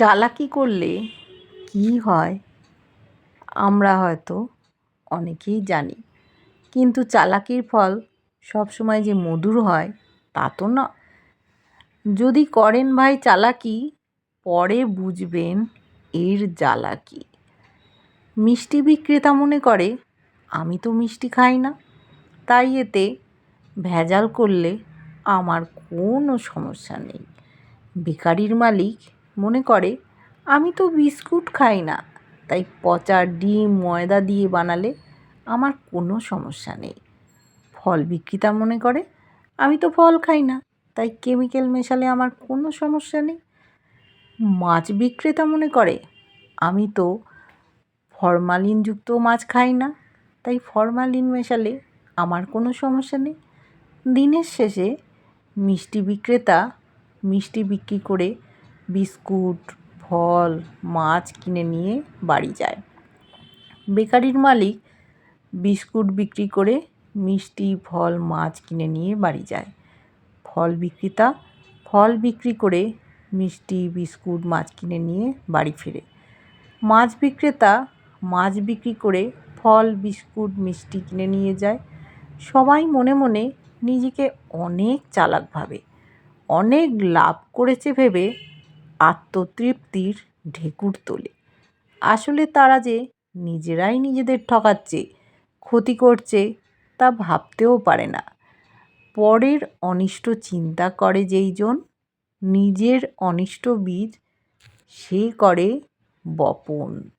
চালাকি করলে? কী হয়? আমরা হয়তো অনেকেই জানি। কিন্তু চালাকির ফল সবসময় যে মধুর হয়, তা তো না। যদি করেন ভাই চালাকি, পরে বুঝবেন এর জ্বালা মিষ্টি বিক্রেতা মনে করে, আমি তো মিষ্টি খাই না। তাই এতে ভেজাল করলে আমার কোনো সমস্যা নেই। বেকারির মালিক মনে করে, আমি তো বিস্কুট খাই না, তাই পচা ডিম, ময়দা দিয়ে বানালে আমার কোনো সমস্যা নেই। ফল বিক্রেতা মনে করে, আমি তো ফল খাই না, তাই কেমিক্যাল মেশালে আমার কোনো সমস্যা নেই। মাছ বিক্রেতা মনে করে, আমি তো ফরমালিনযুক্ত মাছ খাই না, তাই ফরমালিন মেশালে আমার কোনো সমস্যা নেই। দিনের শেষে মিষ্টি বিক্রেতা মিষ্টি বিক্রি করে বিস্কুট, ফল, মাছ কিনে নিয়ে বাড়ি যায়। বেকারির মালিক বিস্কুট বিক্রি করে মিষ্টি, ফল, মাছ কিনে নিয়ে বাড়ি যায়। ফল বিক্রেতা ফল বিক্রি করে মিষ্টি, বিস্কুট, মাছ কিনে নিয়ে বাড়ি ফেরে। মাছ বিক্রেতা মাছ বিক্রি করে ফল, বিস্কুট, মিষ্টি কিনে নিয়ে যায়। সবাই মনে মনে নিজেকে অনেক চালাক ভাবে, অনেক লাভ করেছে ভেবে আত্মতৃপ্তির ঢেকুর তোলে। আসলে তারা যে নিজেরাই নিজেদের ঠকাচ্ছে, ক্ষতি করছে তা ভাবতেও পারে না। পরের অনিষ্ট চিন্তা করে যেইজন নিজের অনিষ্ট বীজ সে করে বপন।